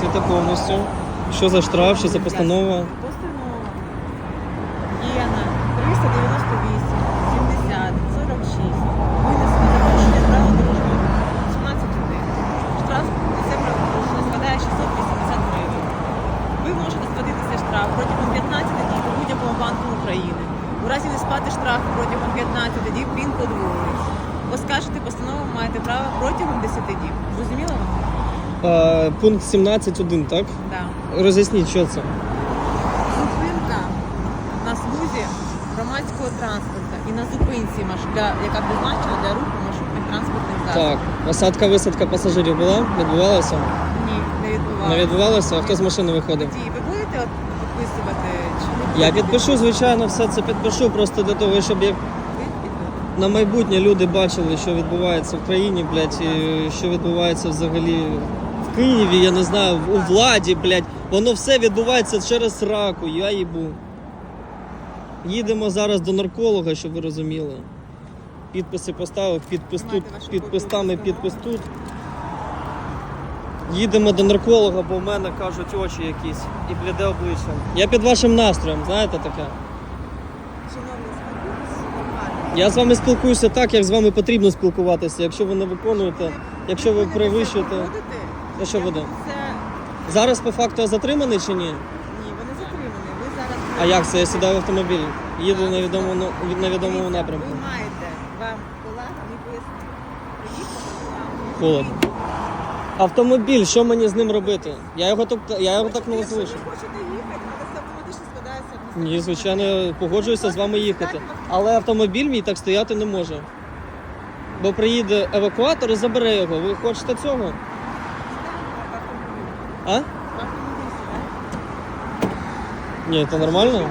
Світе повністю. Що за штраф, що за постанова? Постанова. Єна 398, 70, 46. Винесено за порушення правил дорожнього руху. 17 годин. Штраф за це правопорушення складає 680 гривень. Ви можете сплатити штраф протягом 15 днів будь-якому банку України. У разі не сплати штрафу протягом 15 днів він подвоюється. Оскаржити постанову маєте право протягом 10 днів. Зрозуміло вам? А, пункт 17.1, так? Так. Роз'ясніть, що це. Зупинка на смузі громадського транспорту і на зупинці маш- для, яка призначена для руху маршрутних транспортних засобів. Так. Посадка, висадка пасажирів була? Відбувалася? Ні, не відбувалося. Не відбувалася? А хто з машини виходив? Водій, ви будете от підписувати чи не Я будете? підпишу, звичайно, все це підпишу просто для того, щоб як Ви підпишете? на майбутнє люди бачили, що відбувається в країні, блядь, і що відбувається взагалі в Києві, я не знаю, у владі, блядь. Воно все відбувається через раку, я їбу. Їдемо зараз до нарколога, щоб ви розуміли. Підписи поставив, підпис тут, підпис там і підпис тут. Їдемо до нарколога, бо в мене кажуть очі якісь і бліде обличчя. Я під вашим настроєм, знаєте таке. Я з вами спілкуюся так, як з вами потрібно спілкуватися. Якщо ви не виконуєте, якщо ви перевищуєте. То що буде? Це... Зараз по факту затриманий чи ні? Ні, ви не затримані. Ви зараз... А як це? Я сідаю в автомобіль, їду на відомому невідомому Дивіться, напрямку. Ви маєте, вам колега не пояснив. Приїхали. Холодно. Автомобіль, що мені з ним робити? Я його так, я його так не Якщо залишу. ви хочете їхати, але це автоматично складається. в Ні, звичайно, я погоджуюся з вами їхати. Але автомобіль мій так стояти не може. Бо приїде евакуатор і забере його. Ви хочете цього? А? Нет, это нормально?